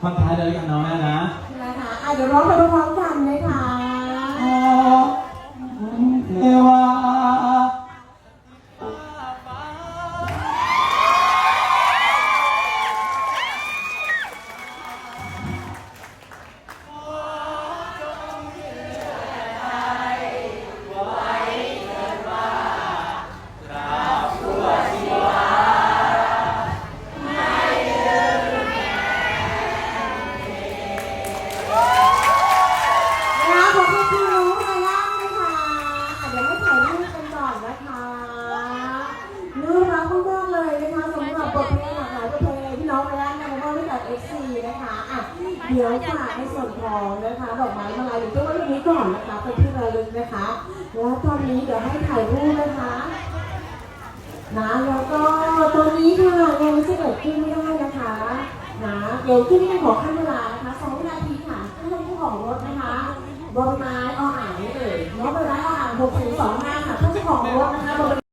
ท่อนท้ายเลยกันน้องแม่นะนะคะอะเดี๋ยวร้องไปพร้อมๆกันนะคะเทวา FC นะคะอะเดี๋ยวฝากในส่วนของนะคะดอกไม้มาลัยหรือตัววันนี้ก่อนนะคะเป็นที่ระลึกนะคะ แล้วตอนนี้เดี๋ยวให้ถ่ายรูปนะคะนะแล้วก็ตอนนี้ค่ะยังไม่จะเกิดขึ้นไม่ได้นะคะนะเดี๋ยวขึ้นให้ขอขั้นเวลานะคะสองวินาทีค่ะท่านเจ้ของรถนะคะบนไม้ออ่างนี่เลยรถบนไม้ออ่างหกศูนย์สองห้าค่ะท่านเจ้าของรถนะคะบน